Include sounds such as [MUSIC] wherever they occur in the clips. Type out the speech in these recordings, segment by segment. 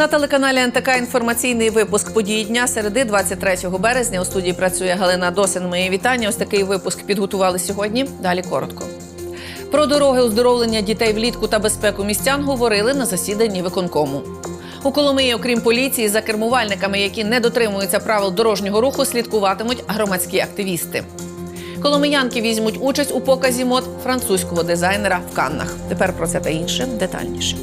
На телеканалі НТК інформаційний випуск події дня середи 23 березня. У студії працює Галина Досин. Мої вітання. Ось такий випуск підготували сьогодні. Далі коротко. Про дороги оздоровлення дітей влітку та безпеку містян говорили на засіданні виконкому. У Коломиї, окрім поліції, за кермувальниками, які не дотримуються правил дорожнього руху, слідкуватимуть громадські активісти. Коломиянки візьмуть участь у показі мод французького дизайнера в Каннах. Тепер про це та інше детальніше.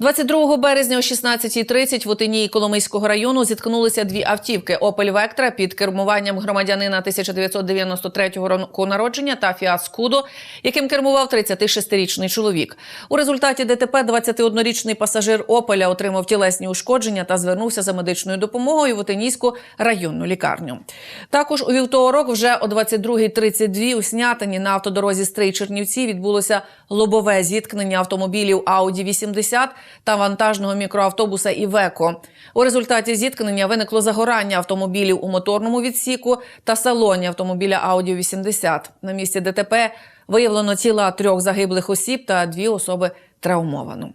22 березня о 16.30 в Отині Коломийського району зіткнулися дві автівки Opel Vectra під кермуванням громадянина 1993 року народження та Fiat Scudo, яким кермував 36-річний чоловік. У результаті ДТП 21-річний пасажир Опеля отримав тілесні ушкодження та звернувся за медичною допомогою в Отинійську районну лікарню. Також у вівторок, вже о 22.32 у Снятині на автодорозі Стрий Чернівці відбулося лобове зіткнення автомобілів Audi 80 та вантажного мікроавтобуса Івеко. У результаті зіткнення виникло загорання автомобілів у моторному відсіку та салоні автомобіля Audi 80. На місці ДТП виявлено тіла трьох загиблих осіб та дві особи травмовано.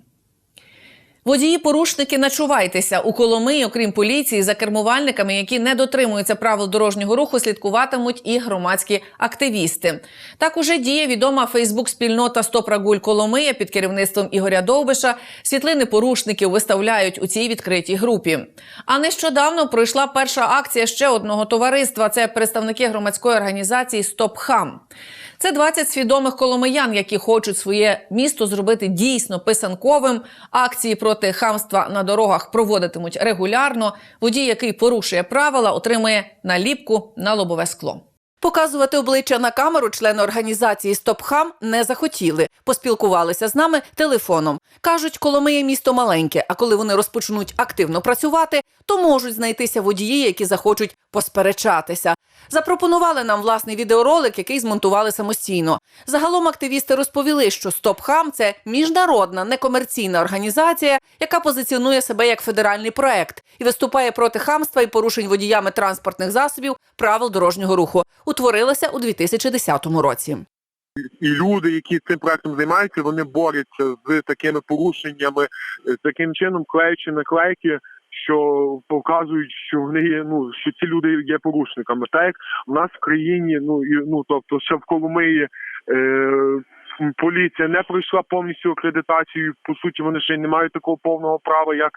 Водії порушники начувайтеся у Коломиї, окрім поліції, за кермувальниками, які не дотримуються правил дорожнього руху, слідкуватимуть і громадські активісти. Так уже діє відома Фейсбук-спільнота Стопрагуль Коломия під керівництвом Ігоря Довбиша. Світлини порушників виставляють у цій відкритій групі. А нещодавно пройшла перша акція ще одного товариства. Це представники громадської організації Стоп Хам. Це 20 свідомих коломиян, які хочуть своє місто зробити дійсно писанковим. Акції проти хамства на дорогах проводитимуть регулярно. Водій, який порушує правила, отримує наліпку на лобове скло. Показувати обличчя на камеру члени організації «Стопхам» не захотіли. Поспілкувалися з нами телефоном. Кажуть, Коломиє місто маленьке, а коли вони розпочнуть активно працювати, то можуть знайтися водії, які захочуть посперечатися. Запропонували нам власний відеоролик, який змонтували самостійно. Загалом активісти розповіли, що «Стопхам» – це міжнародна некомерційна організація, яка позиціонує себе як федеральний проект і виступає проти хамства і порушень водіями транспортних засобів правил дорожнього руху. Утворилася у 2010 році. і люди, які цим проектом займаються, вони борються з такими порушеннями, е, таким чином клеючи наклейки, що показують, що вони ну що ці люди є порушниками. Так як в нас в країні, ну і ну тобто, ще в Коломиї. Е, Поліція не пройшла повністю акредитацію. По суті, вони ще й не мають такого повного права, як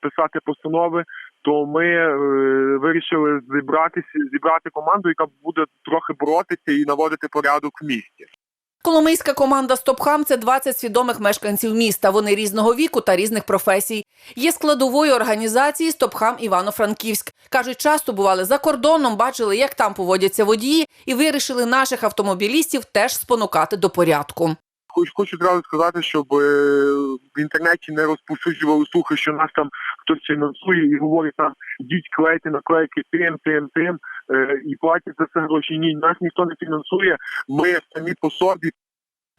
писати постанови. То ми е, вирішили зібратися, зібрати команду, яка буде трохи боротися і наводити порядок в місті. Коломийська команда «Стопхам» – це 20 свідомих мешканців міста. Вони різного віку та різних професій. Є складовою організації «Стопхам Івано-Франківськ». Кажуть, часто бували за кордоном, бачили, як там поводяться водії, і вирішили наших автомобілістів теж спонукати до порядку. Хоч хочу одразу сказати, щоб е, в інтернеті не розповсюджували слухи, що нас там хтось фінансує і говорить там йдіть клейте наклейки тим, тим, тим е, і платять за це гроші. Ні, нас ніхто не фінансує. Ми самі по собі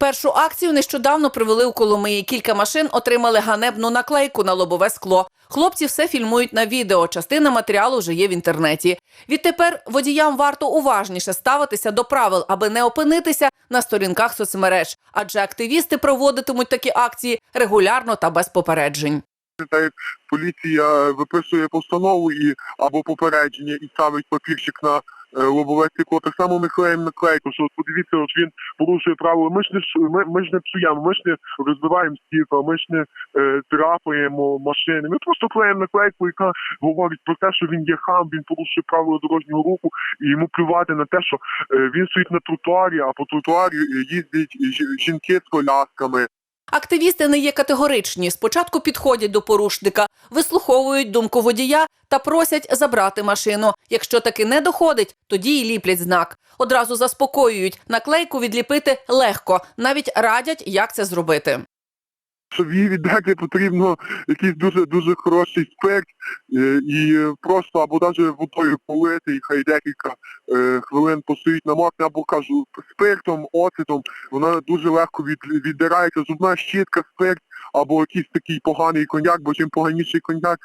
Першу акцію нещодавно привели у Коломиї. Кілька машин отримали ганебну наклейку на лобове скло. Хлопці все фільмують на відео. Частина матеріалу вже є в інтернеті. Відтепер водіям варто уважніше ставитися до правил, аби не опинитися на сторінках соцмереж. Адже активісти проводитимуть такі акції регулярно та без попереджень. поліція виписує постанову і або попередження і ставить папірчик на лобове стекло. Так само ми клеїмо наклейку, що от подивіться, от він порушує правила. Ми ж не ми, ми ж не псуємо, ми ж не розбиваємо стікла, ми ж не е, трапаємо машини. Ми просто клеїмо наклейку, яка говорить про те, що він є хам, він порушує правила дорожнього руху, і йому плювати на те, що е, він стоїть на тротуарі, а по тротуарі е, їздять жі- жінки з колясками. Активісти не є категоричні. Спочатку підходять до порушника, вислуховують думку водія та просять забрати машину. Якщо таки не доходить, тоді й ліплять знак. Одразу заспокоюють. Наклейку відліпити легко, навіть радять, як це зробити. Щоб її віддати, потрібно якийсь дуже дуже хороший спирт е, і просто або навіть водою полити, і хай декілька е, хвилин постоїть на мокне, або кажу, спиртом, оцетом, вона дуже легко від, віддирається. Зубна щітка, спирт, або якийсь такий поганий коньяк, бо чим поганіший коньяк,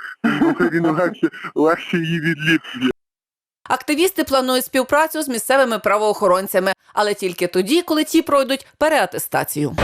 тим він легше, легше її відліплює. Активісти планують співпрацю з місцевими правоохоронцями, але тільки тоді, коли ті пройдуть переатестацію.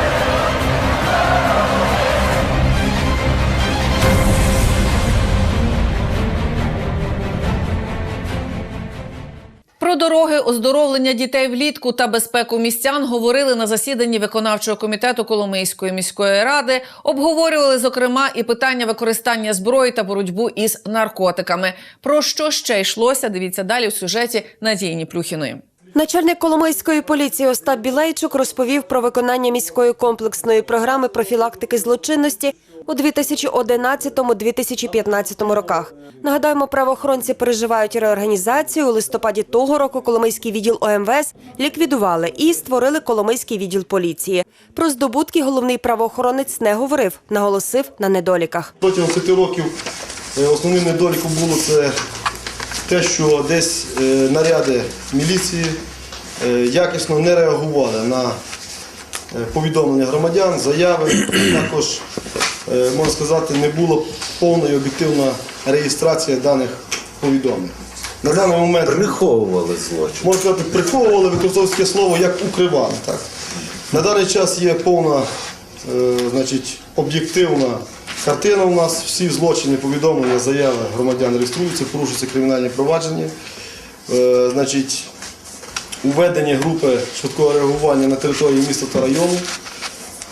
Дороги, оздоровлення дітей влітку та безпеку містян говорили на засіданні виконавчого комітету Коломийської міської ради. Обговорювали зокрема і питання використання зброї та боротьбу із наркотиками. Про що ще йшлося? Дивіться далі в сюжеті Надії Плюхіної. Начальник Коломийської поліції Остап Білейчук розповів про виконання міської комплексної програми профілактики злочинності у 2011-2015 роках. Нагадаємо, правоохоронці переживають реорганізацію. У листопаді того року Коломийський відділ ОМВС ліквідували і створили Коломийський відділ поліції. Про здобутки головний правоохоронець не говорив, наголосив на недоліках. Протягом п'яти років е, основним недоліком було це те, що десь е, наряди міліції е, якісно не реагували на повідомлення громадян, заяви. Також, можна сказати, не було повної об'єктивна реєстрація даних повідомлень. На даний момент приховували злочин. можна сказати, приховували використовувати слово як укривали. Так? На даний час є повна е, значить, об'єктивна картина у нас. Всі злочини, повідомлення, заяви громадян реєструються, порушуються кримінальні провадження. Е, значить, уведення групи швидкого реагування на території міста та району.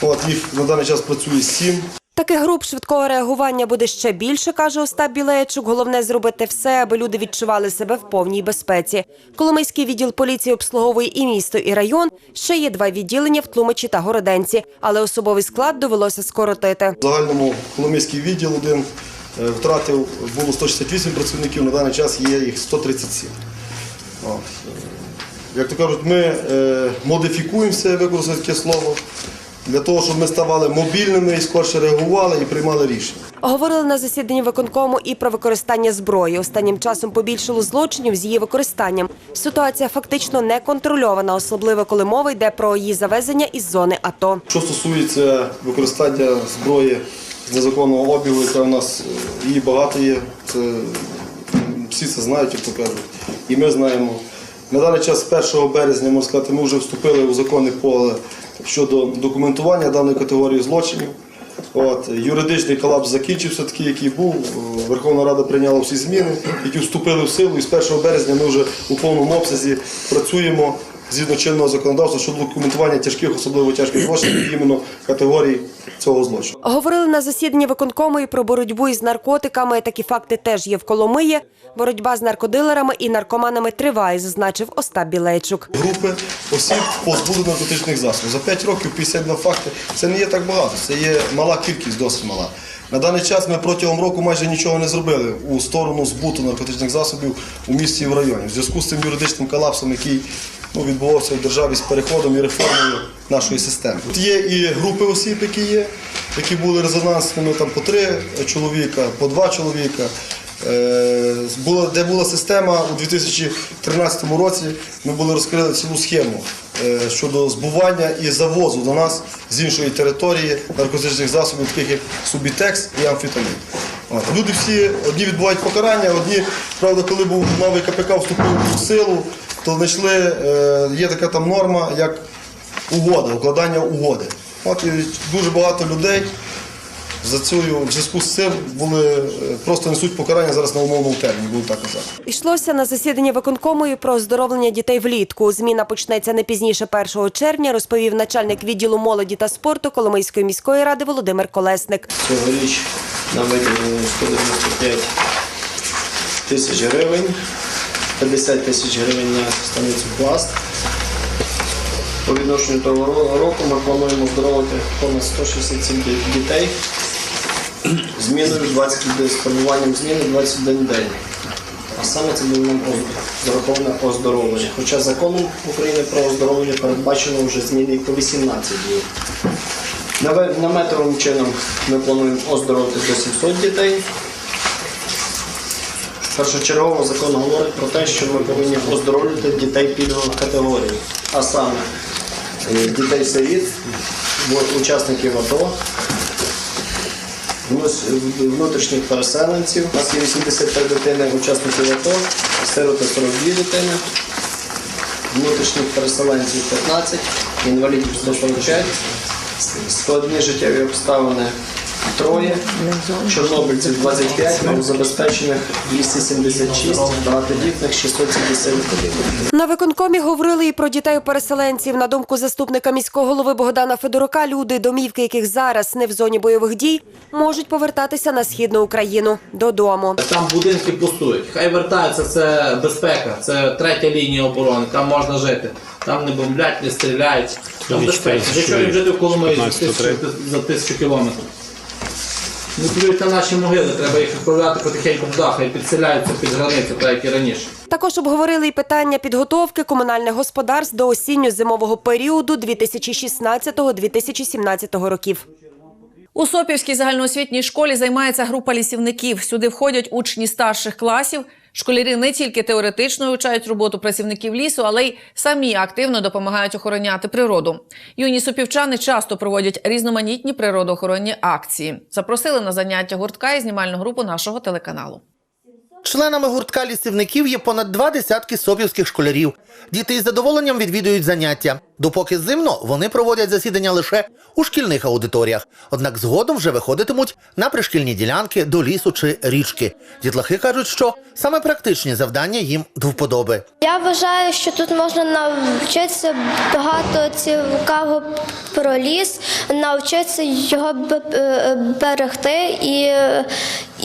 От, їх на даний час працює сім. Таких груп швидкого реагування буде ще більше, каже Остап Білеєчук. Головне зробити все, аби люди відчували себе в повній безпеці. Коломийський відділ поліції обслуговує і місто, і район. Ще є два відділення в Тлумачі та Городенці, але особовий склад довелося скоротити. В загальному Коломийський відділ один е, втратив, було 168 працівників, на даний час є їх 137. От. Як то кажуть, ми е, модифікуємося, використати таке слово, для того, щоб ми ставали мобільними і скорше реагували і приймали рішення. Говорили на засіданні виконкому і про використання зброї. Останнім часом побільшало злочинів з її використанням. Ситуація фактично не контрольована, особливо коли мова йде про її завезення із зони АТО. Що стосується використання зброї з незаконного обігу, яка у нас е, її багато є, це всі це знають, як то кажуть, і ми знаємо. На даний час з 1 березня, можна сказати, ми вже вступили у законне поле щодо документування даної категорії злочинів. От, юридичний колапс закінчився, такий, який був. Верховна Рада прийняла всі зміни, які вступили в силу, і з 1 березня ми вже у повному обсязі працюємо згідно чинного законодавства щодо документування тяжких, особливо тяжких злочинів, іменно категорії цього злочину. Говорили на засіданні виконкому і про боротьбу із наркотиками. Такі факти теж є в Коломиї. Боротьба з наркодилерами і наркоманами триває, зазначив Остап Білейчук. Групи осіб позбули наркотичних засобів. За 5 років 52 факти. Це не є так багато, це є мала кількість, досить мала. На даний час ми протягом року майже нічого не зробили у сторону збуту наркотичних засобів у місті і в районі. В зв'язку з цим юридичним колапсом, який ну, відбувався в державі з переходом і реформою нашої системи. Тут є і групи осіб, які є, які були резонансними там по три чоловіка, по два чоловіка. Е, де була система у 2013 році, ми були розкрили цілу схему е, щодо збування і завозу до нас з іншої території наркотичних засобів, таких як Субітекс і амфетамін. Люди всі одні відбувають покарання, одні, правда, коли був новий КПК вступив в силу, то знайшли, е, є така там норма, як угода, укладання угоди. От і дуже багато людей за цю в зв'язку з цим були е, просто несуть покарання зараз на умовному терміні, буду так казати. Йшлося на засіданні виконкому і про оздоровлення дітей влітку. Зміна почнеться не пізніше 1 червня, розповів начальник відділу молоді та спорту Коломийської міської ради Володимир Колесник. Цьогоріч нам виділено 195 тисяч гривень, 50 тисяч гривень на станицю пласт. По відношенню того року ми плануємо оздоровити понад 167 ді- дітей [CLEARS THROAT] зміною 20 людей, з пануванням зміни 21 день. А саме це буде нам зараховане оздоровлення. Хоча законом України про оздоровлення передбачено вже зміни по 18 днів. Наметовим чином ми плануємо оздоровити до 700 дітей. Першочергово закон говорить про те, що ми повинні оздоровлювати дітей пільгових категорій, а саме е, дітей-сиріт, учасників АТО, внутрішніх переселенців. У нас є 83 дитини учасників АТО, сироти 42 дитини, внутрішніх переселенців 15, інвалідів 145, складні життєві обставини троє, чорнобильців 25, новозабезпечених 276, багатодітних 671. На виконкомі говорили і про дітей-переселенців. На думку заступника міського голови Богдана Федорука, люди, домівки яких зараз не в зоні бойових дій, можуть повертатися на східну Україну додому. Там будинки пустують. Хай вертаються, це безпека, це третя лінія оборони, там можна жити. Там не бомблять, не стріляють. Там безпека. Для чого їм жити в Коломиї за тисячу кілометрів? Не плюють на наші могили, треба їх відправляти потихеньку в дах і підселяються під границю, так як і раніше. Також обговорили і питання підготовки комунальних господарств до осінньо-зимового періоду 2016-2017 років. У Сопівській загальноосвітній школі займається група лісівників. Сюди входять учні старших класів. Школярі не тільки теоретично вивчають роботу працівників лісу, але й самі активно допомагають охороняти природу. Юні супівчани часто проводять різноманітні природоохоронні акції. Запросили на заняття гуртка і знімальну групу нашого телеканалу. Членами гуртка лісівників є понад два десятки сопівських школярів. Діти із задоволенням відвідують заняття. Допоки зимно, вони проводять засідання лише у шкільних аудиторіях. Однак згодом вже виходитимуть на пришкільні ділянки до лісу чи річки. Дітлахи кажуть, що саме практичні завдання їм до вподоби. Я вважаю, що тут можна навчитися багато цікавого про ліс, навчитися його е, берегти і,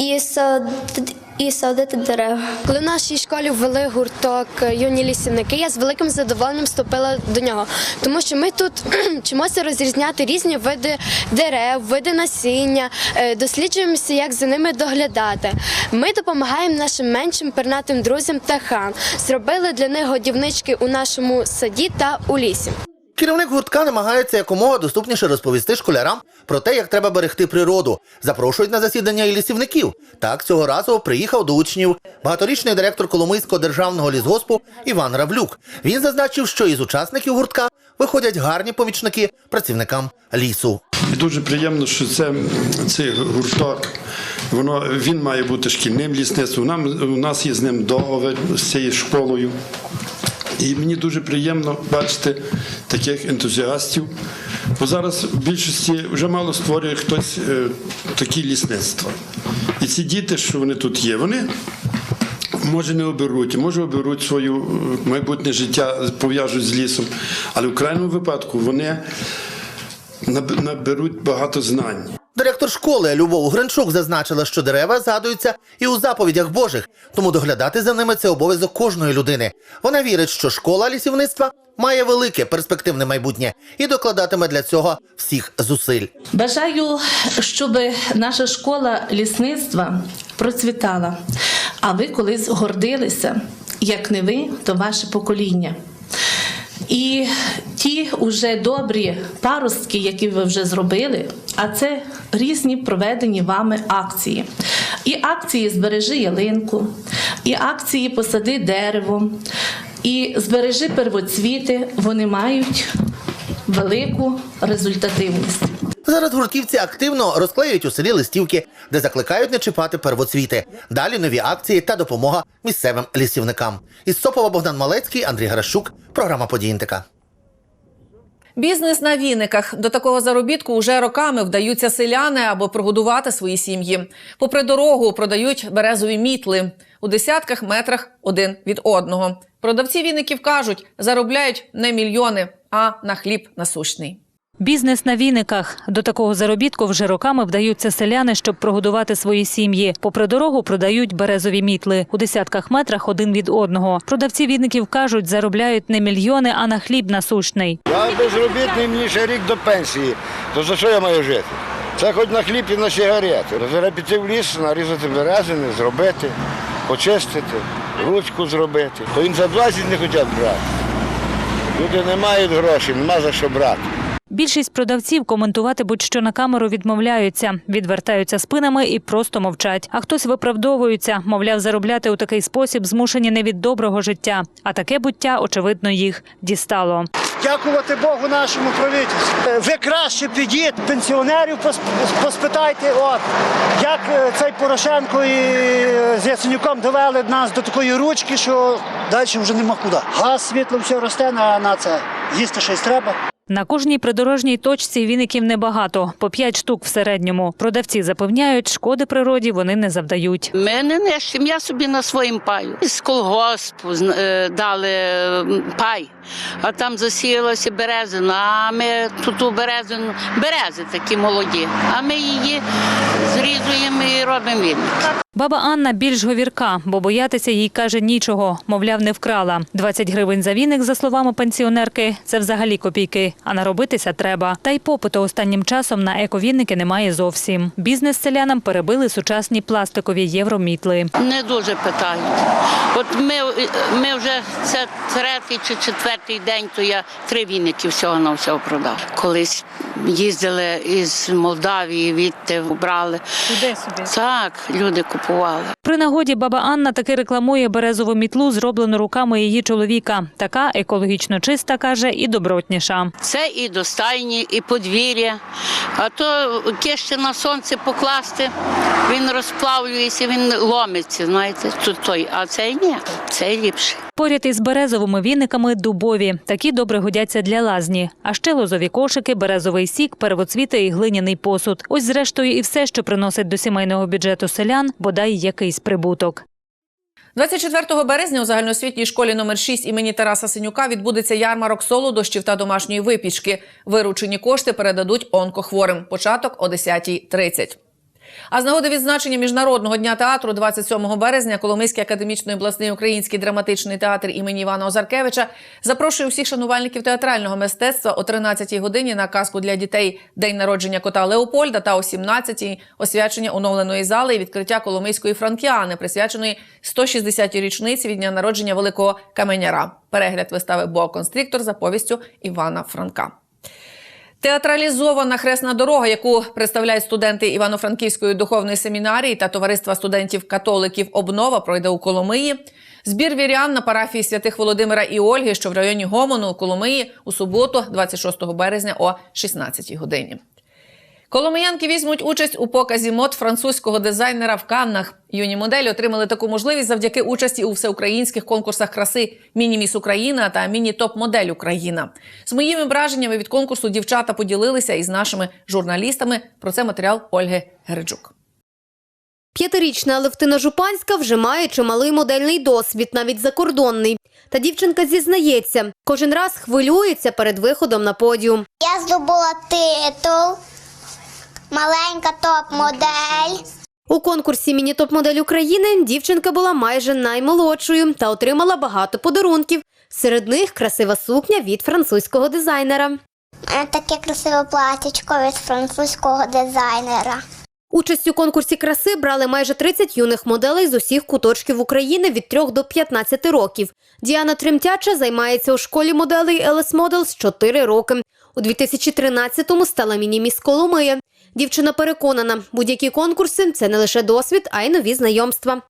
і, сад- і садити дерева. Коли в нашій школі ввели гурток е, юні лісівники, я з великим задоволенням вступила до нього, тому що ми тут [CLEARS THROAT] вчимося розрізняти різні види дерев, види насіння, е, досліджуємося, як за ними доглядати. Ми допомагаємо нашим меншим пернатим друзям птахам. Зробили для них годівнички у нашому саді та у лісі. Керівник гуртка намагається якомога доступніше розповісти школярам про те, як треба берегти природу. Запрошують на засідання і лісівників. Так цього разу приїхав до учнів багаторічний директор Коломийського державного лісгоспу Іван Равлюк. Він зазначив, що із учасників гуртка виходять гарні помічники працівникам лісу. Дуже приємно, що це цей гурток. Воно він має бути шкільним лісництвом. Нам у нас є з ним договір з цією школою. І мені дуже приємно бачити таких ентузіастів. Бо зараз в більшості вже мало створює хтось е, такі лісництва. І ці діти, що вони тут є, вони може не оберуть, може оберуть своє майбутнє життя, пов'яжуть з лісом. Але в крайньому випадку вони наберуть багато знань. Директор школи Любов Гринчук зазначила, що дерева згадуються і у заповідях Божих, тому доглядати за ними це обов'язок кожної людини. Вона вірить, що школа лісівництва має велике перспективне майбутнє і докладатиме для цього всіх зусиль. Бажаю, щоб наша школа лісництва процвітала, а ви колись гордилися, як не ви, то ваше покоління. І ті уже добрі паростки, які ви вже зробили, а це різні проведені вами акції. І акції збережи ялинку, і акції посади дерево, і збережи первоцвіти, вони мають велику результативність. Зараз гуртківці активно розклеюють у селі листівки, де закликають не чіпати первоцвіти. Далі нові акції та допомога місцевим лісівникам. Із Сопова Богдан Малецький, Андрій Гарашук, програма «Подіїнтика». Бізнес на віниках до такого заробітку уже роками вдаються селяни або прогодувати свої сім'ї. Попри дорогу продають березові мітли у десятках метрах один від одного. Продавці віників кажуть, заробляють не мільйони, а на хліб насущний. Бізнес на віниках. До такого заробітку вже роками вдаються селяни, щоб прогодувати свої сім'ї. Попри дорогу продають березові мітли у десятках метрах один від одного. Продавці віників кажуть, заробляють не мільйони, а на хліб насущний. Я безробітний, мені ще рік до пенсії. То за що я маю жити? Це хоч на хліб і на сигарети. Треба піти в ліс, нарізати березини, зробити, почистити, ручку зробити. То він за 20 не хочуть брати. Люди не мають грошей, нема за що брати. Більшість продавців коментувати будь-що на камеру відмовляються, відвертаються спинами і просто мовчать. А хтось виправдовується, мовляв, заробляти у такий спосіб змушені не від доброго життя, а таке буття, очевидно, їх дістало. Дякувати Богу нашому правительству. Е, Ви краще підіть, пенсіонерів пос- поспитайте, от, як е, цей Порошенко і е, з Яценюком довели нас до такої ручки, що далі вже нема куди. Газ, світло, все росте на, на це. Їсти щось треба. На кожній придорожній точці віників небагато, по 5 штук в середньому. Продавці запевняють, шкоди природі вони не завдають. Ми не нищимо, я собі на своїм паю. З колгоспу е, дали пай, а там засіялася березина, а ми тут у березину, берези такі молоді, а ми її зрізуємо і робимо віник. Баба Анна більш говірка, бо боятися їй каже нічого. Мовляв, не вкрала. 20 гривень за віник, за словами пенсіонерки, це взагалі копійки. А наробитися треба. Та й попиту останнім часом на ековінники немає зовсім. Бізнес селянам перебили сучасні пластикові євромітли. Не дуже питають. От ми, ми вже це третій чи четвертий день, то я три віники всього на всього продав. Колись їздили із Молдавії, відти брали. Туди собі. Так, люди купували. При нагоді баба Анна таки рекламує березову мітлу, зроблену руками її чоловіка. Така екологічно чиста, каже, і добротніша. Це і до стайні, і подвір'я. А то кище на сонце покласти, він розплавлюється, він ломиться, знаєте, тут той, а цей ні, цей ліпший. Поряд із березовими віниками дубові. Такі добре годяться для лазні. А ще лозові кошики, березовий сік, первоцвіти і глиняний посуд. Ось зрештою і все, що приносить до сімейного бюджету селян, бодай якийсь прибуток. 24 березня у загальноосвітній школі номер 6 імені Тараса Синюка відбудеться ярмарок солодощів та домашньої випічки. Виручені кошти передадуть онкохворим. Початок о 10.30. А з нагоди відзначення Міжнародного дня театру 27 березня Коломийський академічний обласний український драматичний театр імені Івана Озаркевича запрошує всіх шанувальників театрального мистецтва о 13-й годині на казку для дітей День народження кота Леопольда та о 17-й освячення оновленої зали і відкриття Коломийської франкіани, присвяченої 160-й річниці від дня народження великого каменяра. Перегляд вистави Бо-констриктор за повістю Івана Франка. Театралізована хресна дорога, яку представляють студенти Івано-Франківської духовної семінарії та товариства студентів-католиків Обнова пройде у Коломиї. Збір вірян на парафії святих Володимира і Ольги, що в районі Гомону у Коломиї у суботу, 26 березня о 16 годині. Коломиянки візьмуть участь у показі мод французького дизайнера в Каннах. Юні моделі отримали таку можливість завдяки участі у всеукраїнських конкурсах краси Міні-міс Україна та Міні-топ-модель Україна. Своїми враженнями від конкурсу дівчата поділилися із нашими журналістами. Про це матеріал Ольги Гереджук. П'ятирічна Алевтина Жупанська вже має чималий модельний досвід, навіть закордонний. Та дівчинка зізнається, кожен раз хвилюється перед виходом на подіум. Я здобула титул, маленька топ-модель. У конкурсі Міні-топ-модель України дівчинка була майже наймолодшою та отримала багато подарунків. Серед них красива сукня від французького дизайнера. Таке красиве платічко від французького дизайнера. Участь у конкурсі краси брали майже 30 юних моделей з усіх куточків України від 3 до 15 років. Діана Тремтяча займається у школі моделей LS Models 4 роки. У 2013-му стала міні-міс Коломия. Дівчина переконана, будь-які конкурси це не лише досвід, а й нові знайомства.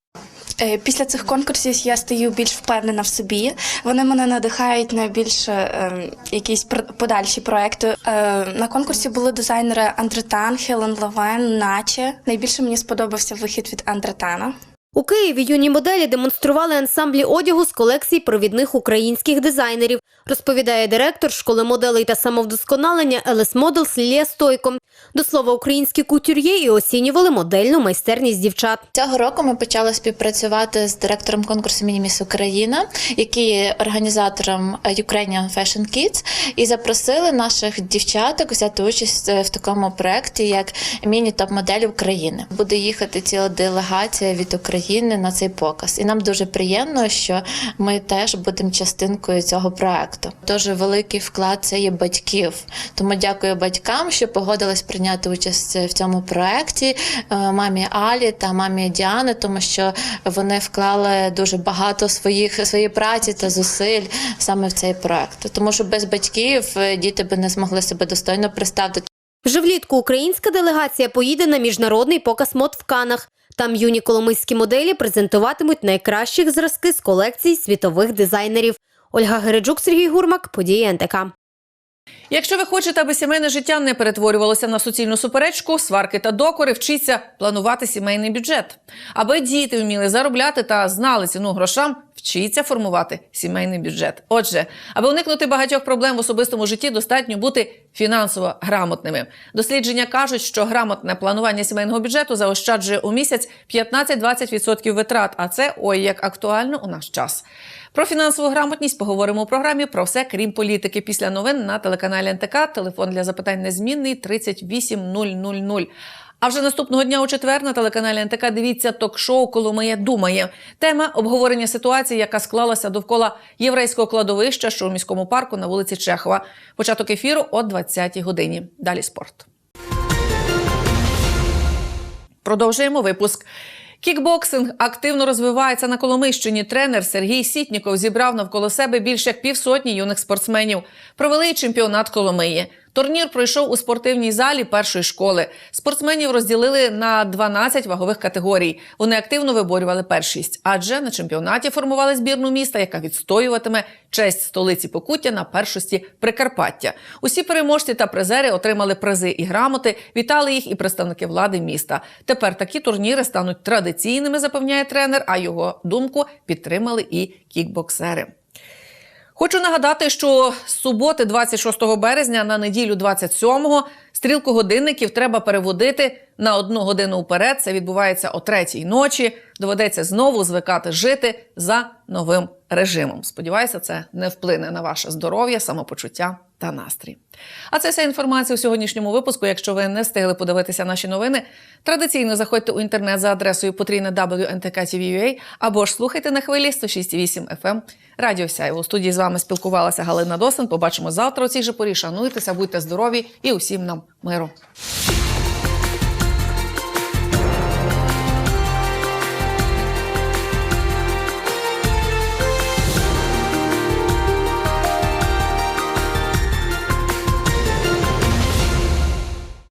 Е, Після цих конкурсів я стаю більш впевнена в собі. Вони мене надихають на більш е, якісь пр- подальші проекти. Е, на конкурсі були дизайнери Андретан, Хелен Лавен, Наче. Найбільше мені сподобався вихід від Андретана. У Києві юні моделі демонстрували ансамблі одягу з колекцій провідних українських дизайнерів, розповідає директор школи моделей та самовдосконалення LS Models Лілія Стойко. До слова, українські кутюр'є і оцінювали модельну майстерність дівчат. Цього року ми почали співпрацювати з директором конкурсу Мініміс Україна, який є організатором Ukrainian Fashion Kids, і запросили наших дівчаток взяти участь в такому проєкті, як міні-топ-модель України. Буде їхати ціла делегація від України на цей показ. І нам дуже приємно, що ми теж будемо частинкою цього проекту. Дуже великий вклад це є батьків. Тому дякую батькам, що погодились прийняти участь в цьому проекті. е, Мамі Алі та мамі Діани, тому що вони вклали дуже багато своїх своєї праці та зусиль саме в цей проект. Тому що без батьків е, діти би не змогли себе достойно представити. Вже влітку українська делегація поїде на міжнародний показ мод в Канах. Там юні коломийські моделі презентуватимуть найкращих зразки з колекцій світових дизайнерів. Ольга Гереджук, Сергій Гурмак, події НТК. Якщо ви хочете, аби сімейне життя не перетворювалося на суцільну суперечку, сварки та докори, вчіться планувати сімейний бюджет. Аби діти вміли заробляти та знали ціну грошам, вчіться формувати сімейний бюджет. Отже, аби уникнути багатьох проблем в особистому житті, достатньо бути фінансово грамотними. Дослідження кажуть, що грамотне планування сімейного бюджету заощаджує у місяць 15-20% витрат. А це ой як актуально у наш час. Про фінансову грамотність поговоримо у програмі про все, крім політики. Після новин на телеканалі НТК. Телефон для запитань незмінний 38000. А вже наступного дня у четвер на телеканалі НТК дивіться ток-шоу Коломия думає. Тема обговорення ситуації, яка склалася довкола єврейського кладовища, що у міському парку на вулиці Чехова. Початок ефіру о 20-й годині. Далі спорт. Продовжуємо випуск. Кікбоксинг активно розвивається на Коломийщині. Тренер Сергій Сітніков зібрав навколо себе більше як півсотні юних спортсменів. Провели й чемпіонат Коломиї. Турнір пройшов у спортивній залі першої школи. Спортсменів розділили на 12 вагових категорій. Вони активно виборювали першість, адже на чемпіонаті формували збірну міста, яка відстоюватиме честь столиці Покуття на першості Прикарпаття. Усі переможці та призери отримали призи і грамоти. Вітали їх і представники влади міста. Тепер такі турніри стануть традиційними, запевняє тренер. А його думку підтримали і кікбоксери. Хочу нагадати, що з суботи, 26 березня, на неділю 27-го, стрілку годинників треба переводити на одну годину вперед. Це відбувається о третій ночі. Доведеться знову звикати жити за новим режимом. Сподіваюся, це не вплине на ваше здоров'я, самопочуття та настрій. А це вся інформація у сьогоднішньому випуску. Якщо ви не встигли подивитися наші новини, традиційно заходьте у інтернет за адресою потрійна WNTK.TV.ua або ж слухайте на хвилі 106,8 FM Радіо Сяйво. У студії з вами спілкувалася Галина Досин. Побачимо завтра у цій же порі. Шануйтеся, будьте здорові і усім нам миру.